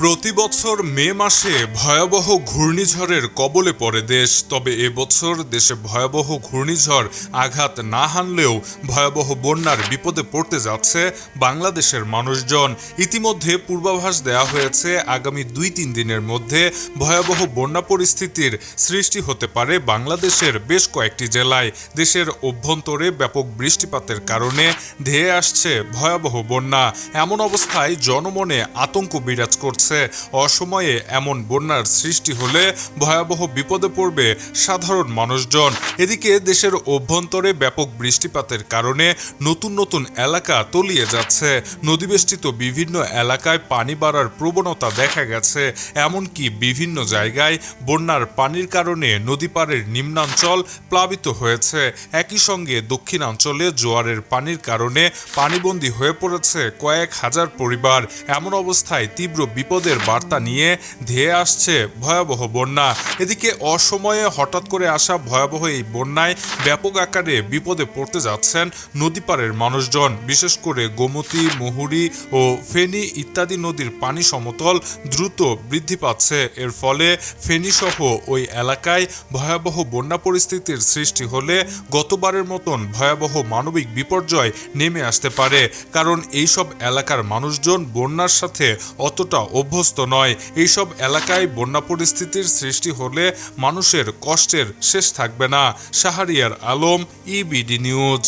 প্রতি বছর মে মাসে ভয়াবহ ঘূর্ণিঝড়ের কবলে পড়ে দেশ, তবে এবছর দেশে ভয়াবহ ঘূর্ণিঝড় আঘাত না হানলেও ভয়াবহ বন্যার বিপদে পড়তে যাচ্ছে বাংলাদেশের মানুষজন। ইতিমধ্যে পূর্বাভাস দেওয়া হয়েছে, আগামী দুই তিন দিনের মধ্যে ভয়াবহ বন্যা পরিস্থিতির সৃষ্টি হতে পারে বাংলাদেশের বেশ কয়েকটি জেলায়। দেশের অভ্যন্তরে ব্যাপক বৃষ্টিপাতের কারণে ধেয়ে আসছে ভয়াবহ বন্যা। এমন অবস্থায় জনমনে আতঙ্ক বিরাজ করছে। অসময়ে এমন বন্যার সৃষ্টি হলে ভয়াবহ বিপদে পড়বে সাধারণ মানুষজন। এদিকে দেশের অভ্যন্তরে ব্যাপক বৃষ্টিপাতের কারণে নতুন নতুন এলাকা তলিয়ে যাচ্ছে। নদীবেষ্টিত বিভিন্ন এলাকায় পানি বাড়ার প্রবণতা দেখা গেছে। এমনকি বিভিন্ন জায়গায় বন্যার পানির কারণে নদী পাড়ের নিম্নাঞ্চল প্লাবিত হয়েছে। একই সঙ্গে দক্ষিণাঞ্চলে জোয়ারের পানির কারণে পানিবন্দী হয়ে পড়েছে কয়েক হাজার পরিবার। এমন অবস্থায় তীব্র বিপদের বার্তা নিয়ে ধেয়ে আসছে ভয়াবহ বন্যা। এদিকে অসময়ে হঠাৎ করে আসা ভয়াবহ এই বন্যায় ব্যাপক আকারে বিপদে পড়তে যাচ্ছেন নদীপাড়ের মানুষজন। বিশেষ করে গোমতী, মুহুরী ও ফেনী ইত্যাদি নদীর পানি সমতল দ্রুত বৃদ্ধি পাচ্ছে। এর ফলে ফেনীসহ ওই এলাকায় ভয়াবহ বন্যা পরিস্থিতির সৃষ্টি হলে গতবারের মতন ভয়াবহ মানবিক বিপর্যয় নেমে আসতে পারে। কারণ এইসব এলাকার মানুষজন বন্যার সাথে অতটা অভ্যস্ত নয়। এইসব এলাকায় বন্যা পরিস্থিতির সৃষ্টি হলে মানুষের কষ্টের শেষ থাকবে না। Shahriar Alam EBD news